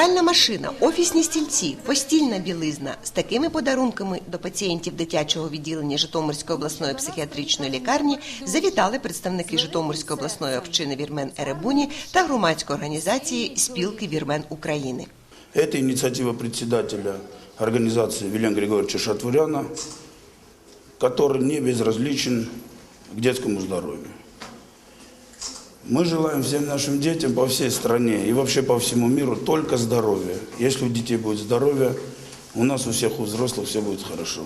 пральна машина, офісні стільці, постільна білизна. З такими подарунками до пацієнтів дитячого відділення Житомирської обласної психіатричної лікарні завітали представники Житомирської обласної общини Вірмен Еребуні та громадської організації Спілки Вірмен України. Это инициатива председателя организации Вильяна Григорьевича Шатвуряна, который не безразличен к детскому здоровью. Мы желаем всем нашим детям по всей стране и вообще по всему миру только здоровья. Если у детей будет здоровье, у нас у всех, у взрослых все будет хорошо.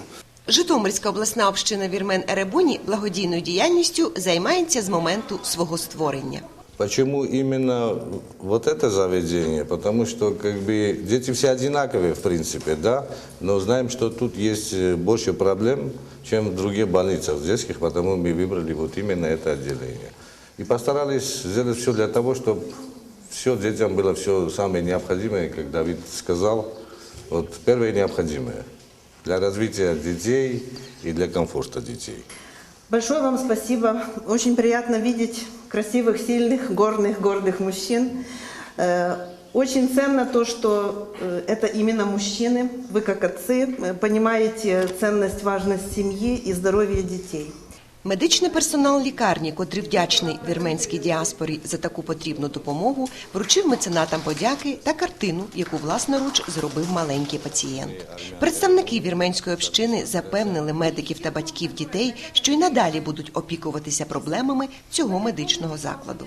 Житомирська обласна община Вірмен Еребуні благодійною діяльністю займається з моменту свого створення. Почему именно вот это заведение? Потому что как бы дети все одинаковые в принципе, да, но знаем, что тут есть э, больше проблем, чем в других больницах детских, потому мы выбрали вот именно это отделение. И постарались сделать все для того, чтобы все детям было все самое необходимое, как Давид сказал, вот первое необходимое для развития детей и для комфорта детей. Большое вам спасибо. Очень приятно видеть красивых, сильных, горных, гордых мужчин. Э, Очень ценно то, что э, это именно мужчины. Вы как отцы э, понимаете ценность, важность семьи и здоровья детей. Медичний персонал лікарні, котрий вдячний вірменській діаспорі за таку потрібну допомогу, вручив меценатам подяки та картину, яку власноруч зробив маленький пацієнт. Представники вірменської общини запевнили медиків та батьків дітей, що й надалі будуть опікуватися проблемами цього медичного закладу.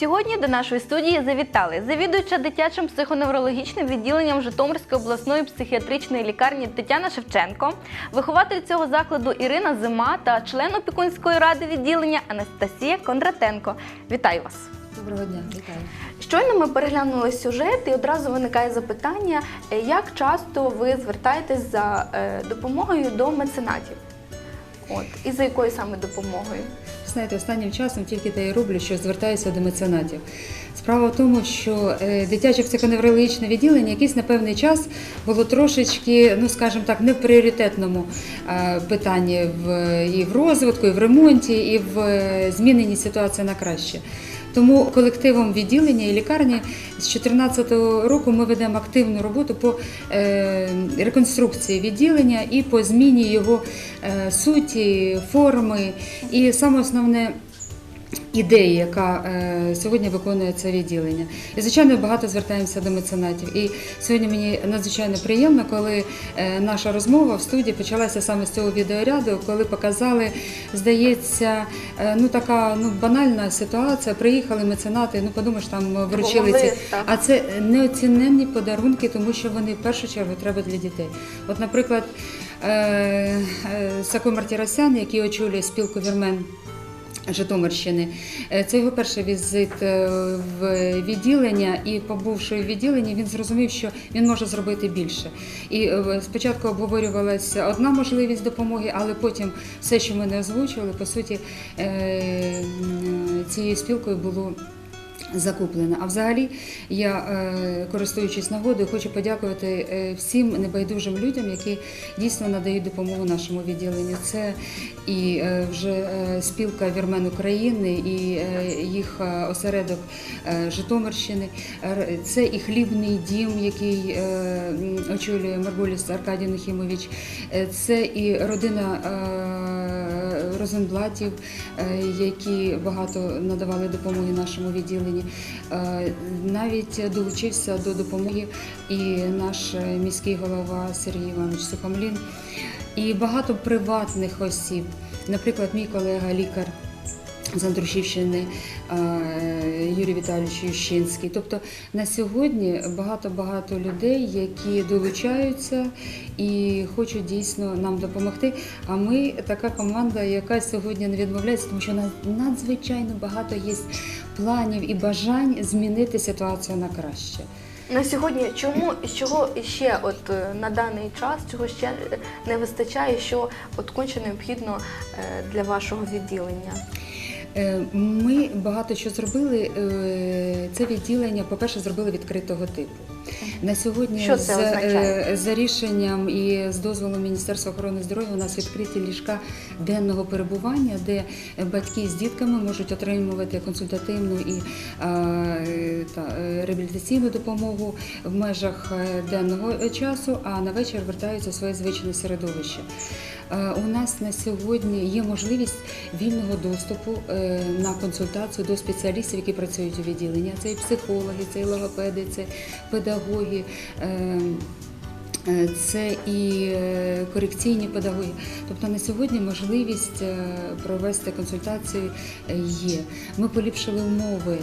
Сьогодні до нашої студії завітали завідуюча дитячим психоневрологічним відділенням Житомирської обласної психіатричної лікарні Тетяна Шевченко, вихователь цього закладу Ірина Зима та член опікунської ради відділення Анастасія Кондратенко. Вітаю вас! Доброго дня, вітаю. Щойно ми переглянули сюжет, і одразу виникає запитання, е, як часто ви звертаєтесь за е, допомогою до меценатів? От, і за якою саме допомогою? Знаєте, останнім часом тільки те і роблю, що звертаюся до меценатів. Справа в тому, що е, дитяче психоневрологічне відділення якийсь на певний час було трошечки, ну скажімо так, не в пріоритетному е, питанні в, і в розвитку, і в ремонті, і в е, зміненні ситуації на краще. Тому колективом відділення і лікарні з 2014 року ми ведемо активну роботу по е, реконструкції відділення і по зміні його е, суті, форми. І саме основне ідеї, яка е, сьогодні виконує це відділення. І звичайно, багато звертаємося до меценатів. І сьогодні мені надзвичайно приємно, коли е, наша розмова в студії почалася саме з цього відеоряду, коли показали, здається, е, ну така ну банальна ситуація. Приїхали меценати, ну подумаєш, там вручили ці. А це неоціненні подарунки, тому що вони в першу чергу треба для дітей. От, наприклад, Сако Мартіросян, який очолює спілку вірмен. Житомирщини. Е, Це його перший візит е, в відділення, і побувши в відділенні, він зрозумів, що він може зробити більше. І е, спочатку обговорювалася одна можливість допомоги, але потім все, що ми не озвучували, по суті, цією спілкою було. Закуплена. А взагалі я, е, користуючись нагодою, хочу подякувати е, всім небайдужим людям, які дійсно надають допомогу нашому відділенню. Це і е, вже спілка Вірмен України, і їх осередок Житомирщини. Це і хлібний дім, який очолює Марголіс Аркадій Нахімович. Це і родина Розенблатів, е, які багато надавали допомоги нашому відділенні. Е, Навіть долучився до допомоги і наш міський голова Сергій Іванович Сухомлін, і багато приватних осіб. Наприклад, мій колега лікар. З Андрушівщини е, Юрій Віталійович Ющинський. Тобто на сьогодні багато-багато людей, які долучаються і хочуть дійсно нам допомогти. А ми така команда, яка сьогодні не відмовляється, тому що надзвичайно багато є планів і бажань змінити ситуацію на краще. На сьогодні чому чого ще от е, на даний час, чого ще не вистачає, що от конче необхідно е, для вашого відділення? Е, Ми багато що зробили. Е, Це відділення, по-перше, зробили відкритого типу. На сьогодні Що це з, означає? е, за рішенням і з дозволу Міністерства охорони здоров'я у нас відкриті ліжка денного перебування, де батьки з дітками можуть отримувати консультативну і та, реабілітаційну допомогу в межах денного часу, а на вечір вертаються в своє звичне середовище. Е, У нас на сьогодні є можливість вільного доступу е, на консультацію до спеціалістів, які працюють у відділенні. Це і психологи, це і логопеди, це педагоги. е, Це і корекційні педагоги. Тобто на сьогодні можливість провести консультацію е, є. Ми поліпшили умови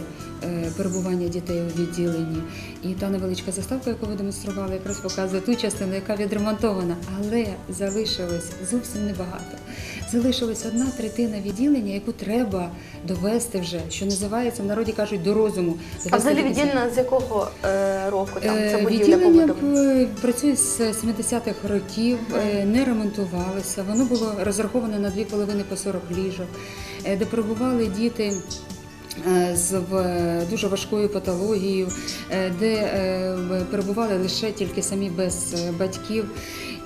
перебування дітей у відділенні. І та невеличка заставка, яку ви демонстрували, якраз показує ту частину, яка відремонтована, але залишилось зовсім небагато. Залишилась одна третина відділення, яку треба довести вже, що називається в народі кажуть до розуму. А взагалі відділення з якого е, року там це Е, будівля Відділення е, працює з 70-х років, е, не ремонтувалося. Воно було розраховане на дві половини по 40 ліжок, е, де перебували діти. Е, З дуже важкою патологією, е, де е, перебували лише тільки самі без батьків,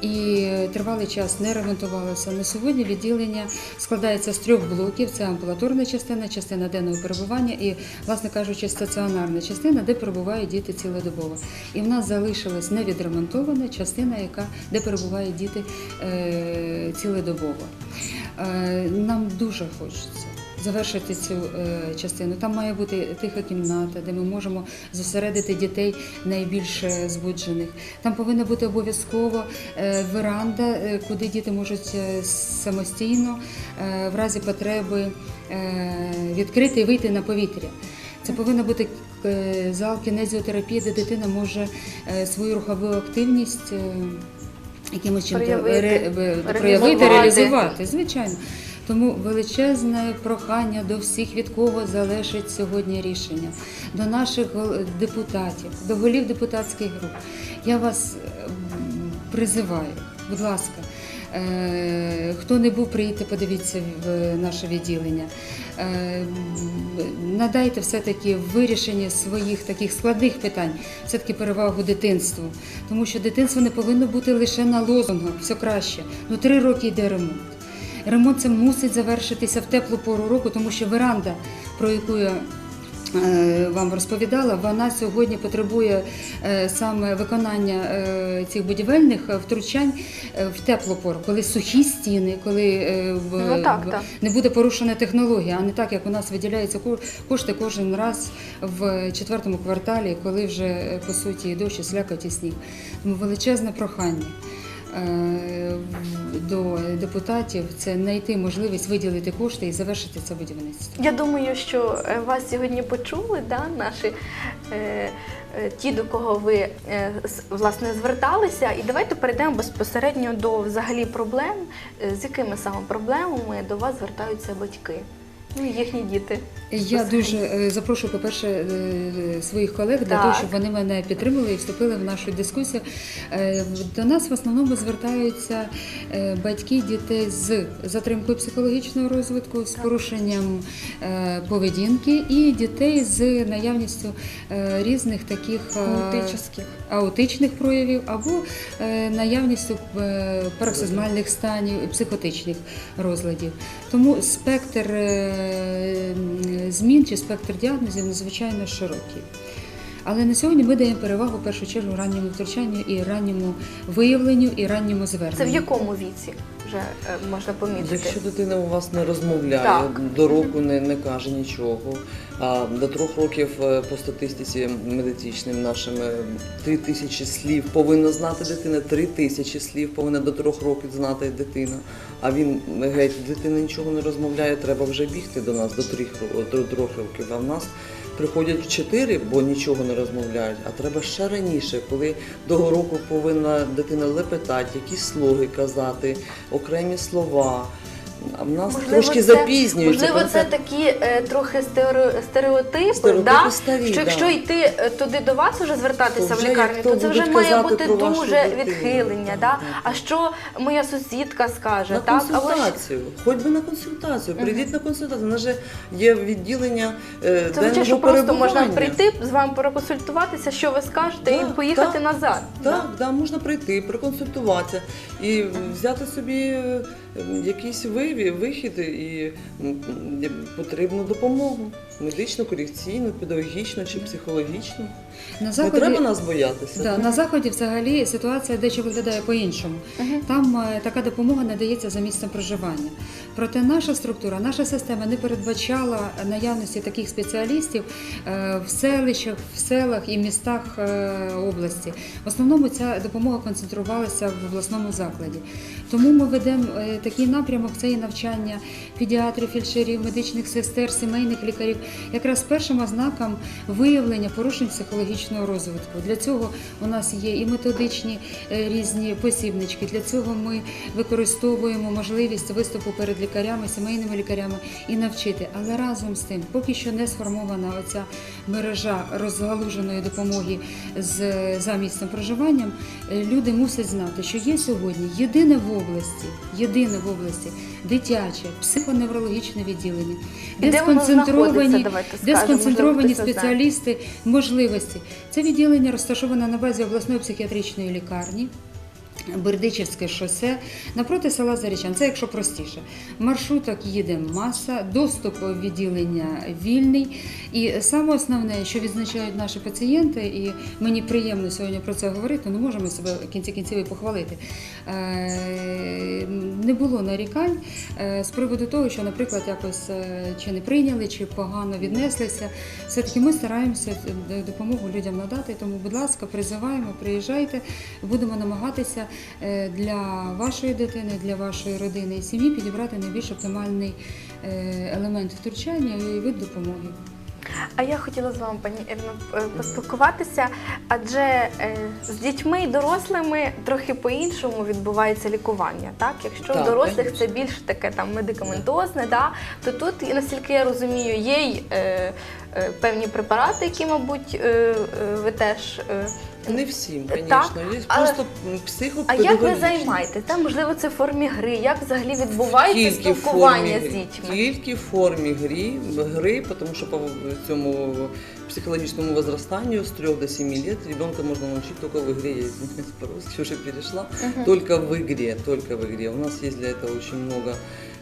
і тривалий час не ремонтувалося. На сьогодні відділення складається з трьох блоків: це амбулаторна частина, частина денного перебування і, власне кажучи, стаціонарна частина, де перебувають діти цілодобово. І в нас залишилась невідремонтована частина, яка де перебувають діти цілодобово. Нам дуже хочеться. Завершити цю е, частину. Там має бути тиха кімната, де ми можемо зосередити дітей найбільш е, збуджених. Там повинна бути обов'язково е, веранда, е, куди діти можуть самостійно, в разі потреби відкрити і вийти на повітря. Це повинна бути зал кінезіотерапії, де дитина може свою рухову активність якимось чином Проявити, проявити, реалізувати, звичайно. Тому величезне прохання до всіх, від кого залежить сьогодні рішення, до наших депутатів, до голів депутатських груп. Я вас е, призиваю, будь ласка. е, Хто не був, приїдьте, подивіться в наше відділення. Е, Надайте все-таки в вирішенні своїх таких складних питань, все-таки перевагу дитинству. Тому що дитинство не повинно бути лише на лозунгах, все краще. Ну три роки йде ремонт. Ремонт це мусить завершитися в теплу пору року, тому що веранда, про яку я е, вам розповідала, вона сьогодні потребує е, саме виконання е, цих будівельних втручань в теплу пору, коли сухі стіни, коли в- Ну, так, так. не буде порушена технологія, а не так, як у нас виділяються ко- кошти кожен раз в четвертому кварталі, коли вже по суті дощ, слякоть, і сніг. Тому величезне прохання. Е, До депутатів це знайти можливість виділити кошти і завершити це будівництво. Я думаю, що е, вас сьогодні почули, да, наші е, е, ті, до кого ви е, власне зверталися. І давайте перейдемо безпосередньо до взагалі проблем, з якими саме проблемами до вас звертаються батьки, ну і їхні діти. Я дуже е, запрошую, по-перше, е, своїх колег для Так. того, щоб вони мене підтримали і вступили в нашу дискусію. Е, До нас в основному звертаються е, батьки дітей з затримкою психологічного розвитку, з порушенням е, поведінки і дітей з наявністю е, різних таких е. Аутичних проявів або е, наявністю е, пароксизмальних станів, психотичних розладів. Тому спектр е, змін чи спектр діагнозів надзвичайно широкий. Але на сьогодні ми даємо перевагу в першу чергу ранньому втручанню і ранньому виявленню і ранньому зверненню. Це в якому віці вже е, можна помітити? Якщо дитина у вас не розмовляє, Так. до року не, не каже нічого, а до трьох років е, по статистиці медичним нашим е, три тисячі слів повинна знати дитина, три тисячі слів повинна до трьох років знати дитина. А він геть дитина нічого не розмовляє, треба вже бігти до нас до трьох ро- до трьох років. А в нас приходять в чотири, бо нічого не розмовляють. А треба ще раніше, коли до року повинна дитина лепетати, якісь слоги казати, окремі слова. А в нас Можливо, трошки це- запізнюється. Можливо, це такі е, трохи стерео- стереотипи, Стереотипи да? старі, що да. якщо йти е, туди до вас уже звертатися То в лікарню, як то то це вже будуть має казати бути про вашу дуже дитину. відхилення. Так, Да? так, А що моя сусідка скаже, На так? Або ж- консультацію, хоч би на консультацію, прийдіть на консультацію. У нас же є відділення е, Це означає, що просто можна прийти, з вами проконсультуватися, що ви скажете, і Так, поїхати так, назад. Так, да, можна прийти, проконсультуватися і взяти собі е, якийсь вивід, вихід і м, потрібну допомогу. Медичну, корекційну, педагогічну чи психологічну. На Не заході, треба нас боятися. Да, на заході взагалі ситуація дещо виглядає по-іншому. Там е, така допомога надається за місцем проживання. Проте наша структура, наша система не передбачала наявності таких спеціалістів е, в селищах, в селах і містах е, області. В основному ця допомога концентрувалася в обласному закладі. Тому ми ведемо е, такий напрямок, це і навчання педіатрів, фельдшерів, медичних сестер, сімейних лікарів, якраз першим ознаком виявлення порушень психологічного розвитку. Для цього у нас є і методичні е, різні посібнички. Для цього ми використовуємо можливість виступу перед лікарями, сімейними лікарями і навчити. Але разом з тим, поки що не сформована оця мережа розгалуженої допомоги з за місцем проживанням, е, люди мусять знати, що є сьогодні єдине в області, єдине в області дитяче психоневрологічне відділення, де, Де сконцентровані, давайте де сконцентровані спеціалісти можливості. Це відділення розташоване на базі обласної психіатричної лікарні. Бердичівське шосе напроти села Зарічан. Це якщо простіше. Маршруток їде маса, доступ в відділення вільний. І саме основне, що відзначають наші пацієнти, і мені приємно сьогодні про це говорити, ну можемо себе в кінці кінців і похвалити. Е, Не було нарікань е, з приводу того, що, наприклад, якось е, чи не прийняли, чи погано віднеслися. Все-таки ми стараємося допомогу людям надати. Тому, будь ласка, призиваємо, приїжджайте, будемо намагатися для вашої дитини, для вашої родини і сім'ї підібрати найбільш оптимальний е, елемент втручання і вид допомоги. А я хотіла з вами, пані Ірино, е, поспілкуватися, адже е, з дітьми і дорослими трохи по-іншому відбувається лікування. Так, якщо Так, у дорослих це більш таке там медикаментозне, да, то тут, наскільки я розумію, є й е, е, певні препарати, які, мабуть, е, е, ви теж. Е, Не всім, звісно. Є просто а як ви психопедагогічні. займаєтесь? Там, можливо, це в формі гри. Як взагалі відбувається Тільки спілкування формі, з дітьми? Тільки в формі гри, гри, тому що по цьому психологічному возрастанию с 3 до 7 лет ребенка можно научить только в игре. Я извиняюсь, по-русски уже перешла. Только в игре, только в игре. У нас есть для очень много э,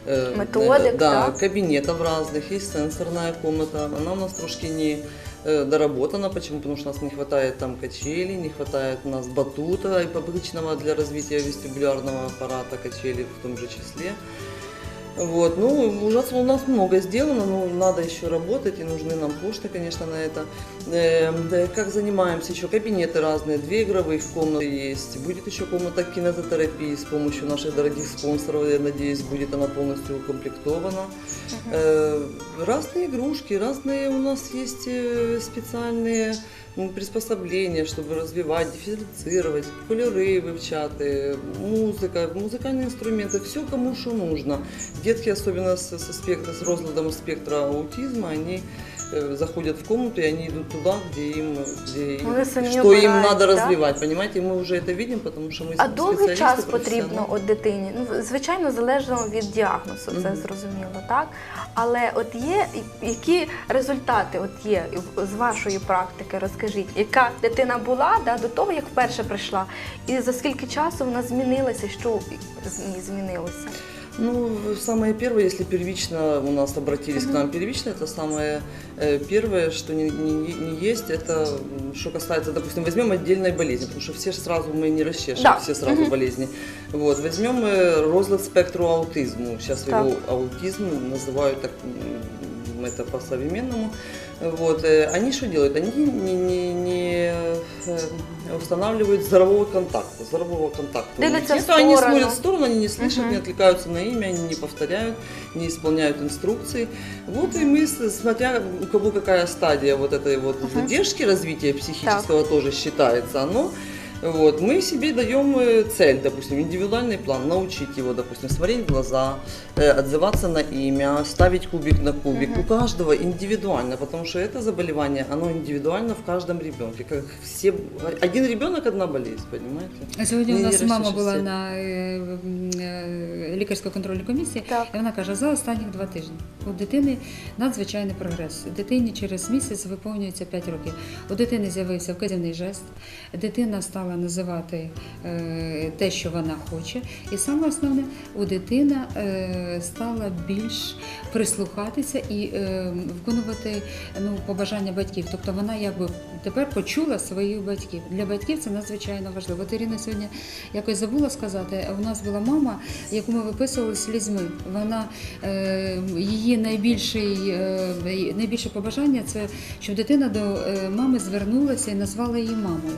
Методик, э, да, да? кабинетов разных, есть сенсорная комната. Она у нас трошки не э, доработана. Почему? Потому что у нас не хватает там качелей, не хватает у нас батута и обычного для развития вестибулярного аппарата качели в том же числе. Вот, ну, ужасно у нас много сделано, но надо еще работать, и нужны нам почты, конечно, на это. Э, да, как занимаемся еще? Кабинеты разные, две игровых комнаты есть. Будет еще комната кинезотерапии с помощью наших дорогих спонсоров, я надеюсь, будет она полностью укомплектована. Э, разные игрушки, разные у нас есть э, специальные м, приспособления, чтобы развивать, дифференцировать, кольори вивчати, музика, музикальні інструменти, все кому що нужно. Детки, особенно с, со спектра, с розладом спектра аутизма, они э, заходят в комнату, и они идут туда, где им, где им- Вони самі что им обирають, надо да? развивать, понимаете? Мы уже это видим, потому что мы А довгий специалисты, час потрібно профессионалы. от дитині? Ну, звичайно, залежно від діагнозу, це Мгм. зрозуміло, так? Але от є які результати от є з вашої практики, розкажіть, яка дитина була да, до того, як вперше прийшла, і за скільки часу вона змінилася, що з ній змінилося? Ну, самое первое, если первично у нас обратились к нам первично, это самое э, первое, что не, не- не есть, это м, что касается, допустим, возьмем отдельной болезни, потому что все ж сразу мы не расчешем, Да. все сразу Мгм. болезни. Вот, возьмем э, розлад спектру аутизму, сейчас Так. его аутизм называют так, м, это по-современному. Вот, э, они что делают? Они не, не- не, э, устанавливают здорового контакта, здорового контакта. у них Дивляться в нету, Они сторону. смотрят в сторону, они не слышат, Мгм. не отвлекаются на имя, они не повторяют, не исполняют инструкции. Вот и мы, с- смотря у кого какая стадия вот этой вот задержки развития психического тоже считается, оно Вот. Мы себе даем э, цель, допустим, индивидуальный план, научить его, допустим, смотреть в глаза, э, отзываться на имя, ставить кубик на кубик. У каждого индивидуально, потому что это заболевание, оно индивидуально в каждом ребенке. Как все, один ребенок одна болезнь, понимаете? А Сьогодні у Не нас мама була розчишся. на е, м, е, лікарсько-контрольній комісії, Так. і вона каже, за останніх два тижні у дитини надзвичайний прогрес. Дитині через місяць виповнюється 5 років. У дитини з'явився вказівний жест, дитина стала називати е, те, що вона хоче. І саме основне, у дитина е, стала більш прислухатися і е, виконувати ну, побажання батьків. Тобто вона якби тепер почула своїх батьків. Для батьків це надзвичайно важливо. От Ірина сьогодні якось забула сказати. У нас була мама, яку ми виписували слізьми. Вона е, її найбільший, е, найбільше побажання це щоб дитина до е, мами звернулася і назвала її мамою.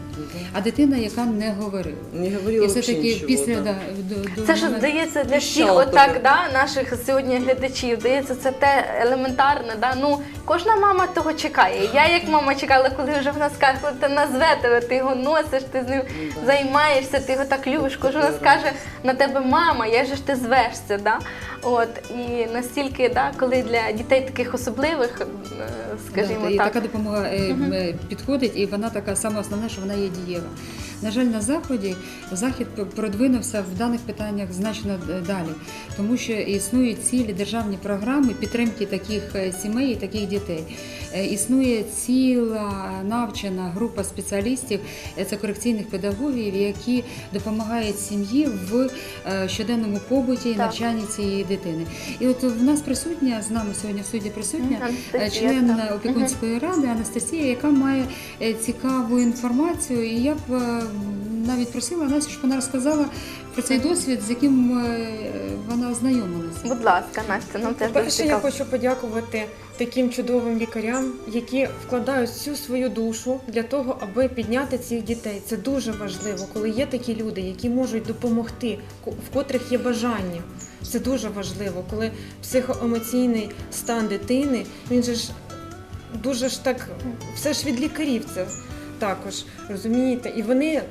А дитина, яка не говорила. Не говорила І все таки після да. да, до, до Це ж здається для всіх, отак, да, наших сьогодні глядачів. Здається, це те елементарне. Да? Ну, кожна мама того чекає. Я як мама чекала, коли вже вона скаже, коли ти назве тебе, ти його носиш, ти з ним займаєшся, ти його так любиш. Кожен скаже на тебе мама, як же ж ти звешся. Да? От, і настільки, да, коли для дітей таких особливих, е, скажімо Да, і так. така допомога е, е, підходить, і вона така саме основна, що вона є дієва. На жаль, на заході захід продвинувся в даних питаннях значно далі, тому що існують цілі державні програми підтримки таких сімей і таких дітей. Е, Існує ціла навчена група спеціалістів, е, це корекційних педагогів, які допомагають сім'ї в е, щоденному побуті і навчанні цієї дитини. І от в нас присутня з нами сьогодні в суді присутня член опікунської ради Анастасія, яка має цікаву інформацію. І я б навіть просила Настю, щоб вона розказала цей досвід, з яким е, вона ознайомилася. Будь ласка, Настя, нам теж дуже Перше, я цікаво. хочу подякувати таким чудовим лікарям, які вкладають всю свою душу для того, аби підняти цих дітей. Це дуже важливо, коли є такі люди, які можуть допомогти, ко- в котрих є бажання. Це дуже важливо, коли психоемоційний стан дитини, він же ж дуже ж так, все ж від лікарів це також, розумієте? І вони,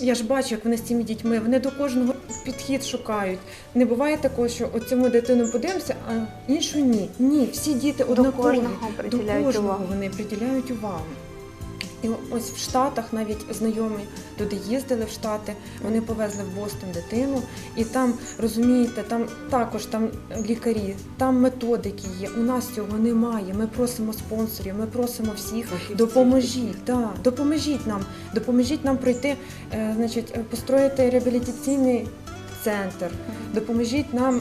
я ж бачу, як вони з цими дітьми, вони до кожного підхід шукають. Не буває такого, що от цьому дитину подивимося, а іншу ні. Ні, всі діти До однакові. кожного До кожного вони приділяють увагу. І ось в Штатах навіть знайомі туди їздили в Штати, вони повезли в Бостон дитину, і там розумієте, там також там лікарі, там методики є. У нас цього немає. Ми просимо спонсорів, ми просимо всіх. Допоможіть, да, допоможіть нам, допоможіть нам пройти, е, значить, построїти реабілітаційний центр, допоможіть нам.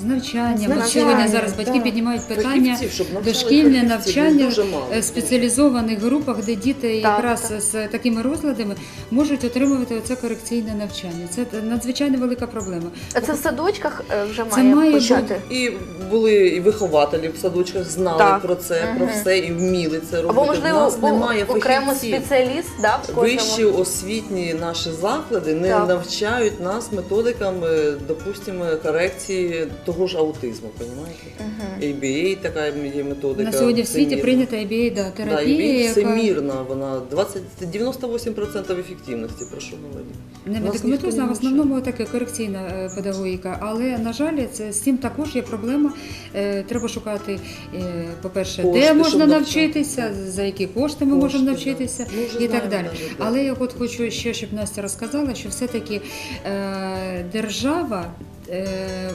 З навчанням. З Сьогодні зараз батьки да. піднімають питання дошкільне навчання мало. е, в спеціалізованих групах, де діти Так, якраз так. з такими розладами можуть отримувати оце корекційне навчання. Це надзвичайно велика проблема. А це в садочках е, вже Це має, має почати. І були і вихователі в садочках, знали Так. про це, про все і вміли це робити. Або, В можливо, нас був немає окремо спеціаліст да, в кожному. Вищі освітні наші заклади не Так. навчають нас методикам, е, допустимо, корекції того ж аутизму, розумієте? Мгм. ABA така є методика. На сьогодні в світі всемірна. прийнята IBA, да, Да, терапія, ABA яка всемірна, вона 20, 98% ефективності, про що говорити. не медикаментозна, в основному таке корекційна е, педагогіка. Але на жаль, це з цим також є проблема. Е, Треба шукати, е, по-перше, де щоб можна навчати. навчитися, за які кошти ми Кошти, можемо да. навчитися Ми вже і так знаємо далі. навіть, да. Але я от хочу ще, щоб Настя розказала, що все-таки е, держава. Е,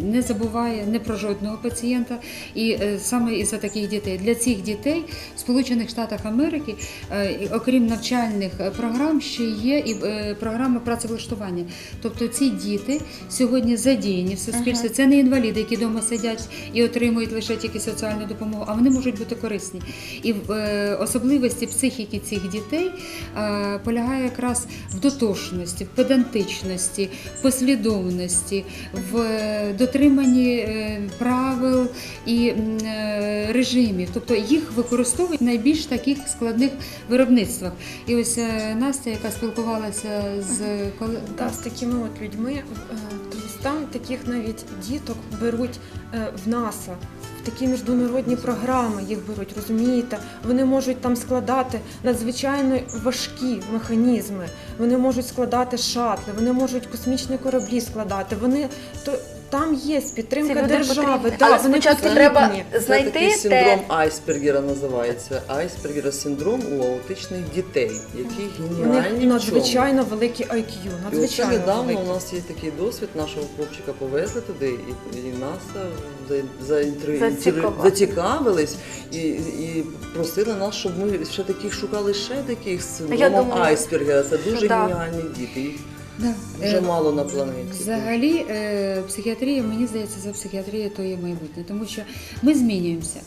Не забуває не про жодного пацієнта, і е, саме із за таких дітей для цих дітей в Сполучених Штатах Америки, е, окрім навчальних програм, ще є і програми працевлаштування. Тобто ці діти сьогодні задіяні в суспільстві. Це не інваліди, які вдома сидять і отримують лише тільки соціальну допомогу, а вони можуть бути корисні. І в особливості психіки цих дітей полягає якраз в дотошності, в педантичності, в послідовності, в е, дотриманні е, правил і е, режимів. Тобто їх використовують в найбільш таких складних виробництвах. І ось е, Настя, яка спілкувалася з Да, з такими от людьми, там таких навіть діток беруть в НАСА, в такі міжнародні програми їх беруть, розумієте? Вони можуть там складати надзвичайно важкі механізми, вони можуть складати шатли, вони можуть космічні кораблі складати. Вони то там є підтримка Ці люди держави. потрібні. да, Але вони спочатку потрібні. треба Це знайти такий те, синдром Айсбергера називається. Айсбергера синдром у аутичних дітей, які У геніальні них в чому. надзвичайно великий IQ, І оце надзвичайно недавно великий. у нас є такий досвід, нашого хлопчика повезли туди, і, і нас за, заінтри- Зацікавили. зацікавились і, і просили нас, щоб ми ще таких шукали ще таких з айсберга. синдромом думаю, Айсбергера. Це дуже що геніальні діти. Їх Да. дуже Е, мало на планеті. Взагалі, е, психіатрія, мені здається, за психіатрією то є майбутнє, тому що ми змінюємося.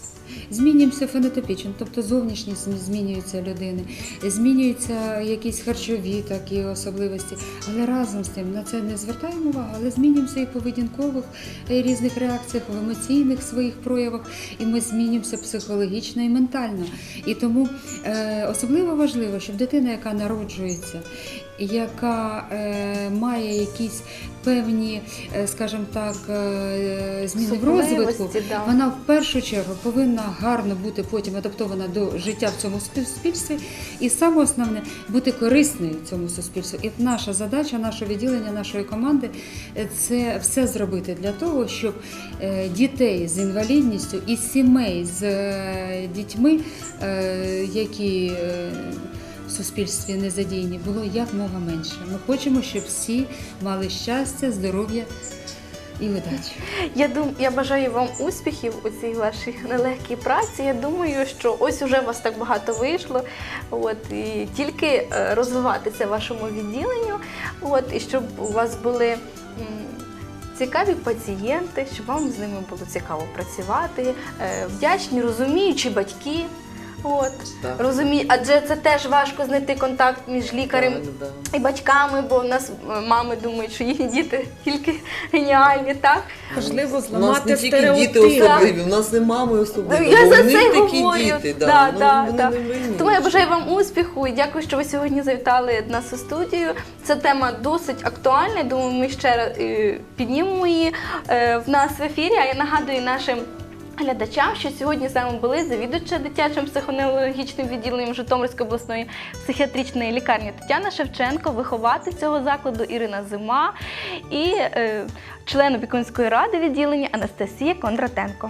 Змінюємося фенотипічно, тобто зовнішність змі- змінюється людини, змінюються якісь харчові такі особливості. Але разом з тим на це не звертаємо увагу, але змінюємося і в поведінкових е, різних реакціях, в емоційних своїх проявах, і ми змінюємося психологічно і ментально. І тому е, особливо важливо, щоб дитина, яка народжується, яка е, має якісь певні, е, скажімо так, е, зміни в розвитку, да. вона в першу чергу повинна гарно бути потім адаптована до життя в цьому суспільстві, і саме основне бути корисною цьому суспільству. І наша задача, наше відділення, нашої команди це все зробити для того, щоб дітей з інвалідністю і сімей з дітьми, які в суспільстві не задіяні, було якмога менше. Ми хочемо, щоб всі мали щастя, здоров'я і удачі. Я дум, я бажаю вам успіхів у цій вашій нелегкій праці. Я думаю, що ось уже вас так багато вийшло. От і тільки е, розвиватися вашому відділенню, от і щоб у вас були. Цікаві пацієнти, щоб вам з ними було цікаво працювати, е, вдячні, розуміючі батьки. От Так. розумію, адже це теж важко знайти контакт між лікарем Так, да. і батьками, бо в нас е, мами думають, що їхні діти тільки геніальні, так? Важливо У нас зламати не тільки стереотип. діти особливі, у нас і мами особливі. Я бо за них це такі говорю. діти. Да, Да, да, ну, вони да. не винні. Тому я бажаю вам успіху і дякую, що ви сьогодні завітали до нас у студію. Ця тема досить актуальна. я Думаю, ми ще раз е, піднімемо її е, в нас в ефірі. А я нагадую нашим. Глядачам, що сьогодні з вами були завідувача дитячим психоневрологічним відділенням Житомирської обласної психіатричної лікарні Тетяна Шевченко, вихователь цього закладу Ірина Зима і е, член опікунської ради відділення Анастасія Кондратенко.